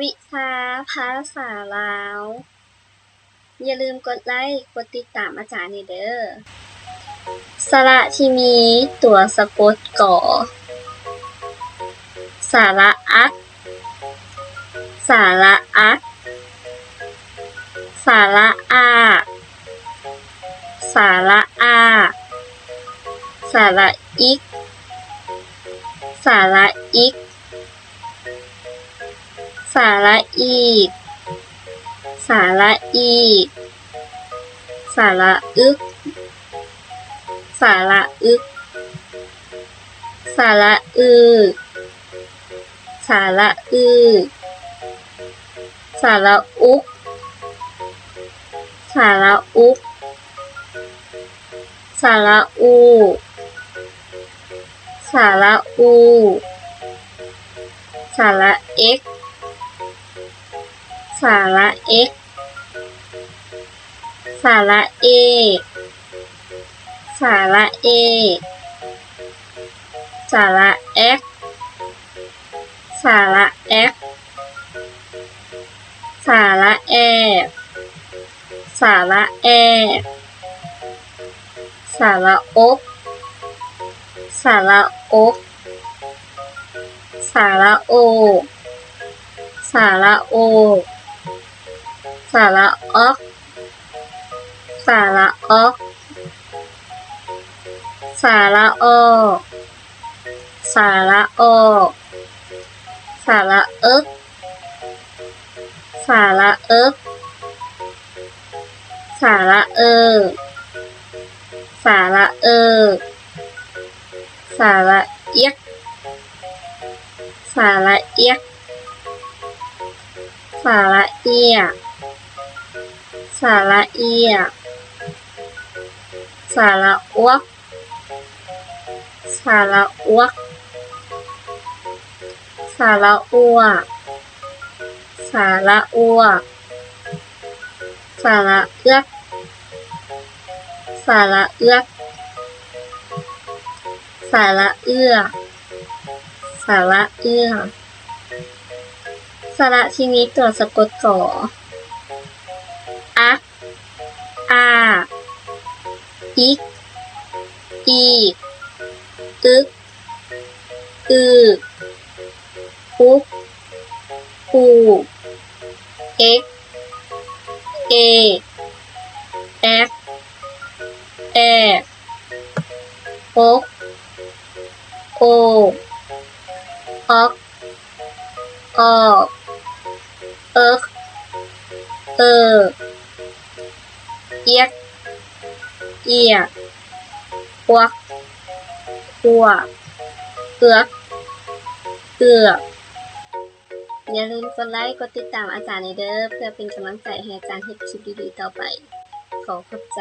วิชาภาษาลาว อย่าลืมกดไลค์ กดติดตามอาจารย์นี่เด้อสระที่มีตัวสะกดก่อ สาระอัก สาระอัก สาระอาสาระอาสาระอิก สาระอิก สาระอีก สาระอีก สาระอึก สาระอึก สาระอือสาระอือสาระอุก สาระอุก สาระอู สาระอู สาระเอ็ก สาระเอกสาระเอสาระเอสาระเอกสาระเอกสาระแอสาระแอสาระอกสาระอกสาระโอสาระโอ สาระออก สาระออก สาระออสาระออสาระเอิกสาระเอิกสาระเออ สาระเออ สาระเอียก สาระเอียก สาระเอีย สาระเอีย สาระอ้วก สาระอ้วก สาระอ้วสาระอ้วสาระเอือก สาระเอือก สาระเอือ สาระเอือสาระที่มีตัวสะกดก่อ อิก อีกอึก อืออุกอูเอ็ก เอ แอกแอโอกโอออกออกเอิกเออเอียก เอียกควักคัวเกือกเกือกอย่าลืมกดไลค์ กดติดตามอาจารย์ในเด้อเพื่อเป็นกำลังใจให้อาจารย์เฮ็ดคลิปดีๆต่อไป ขอขอบใจ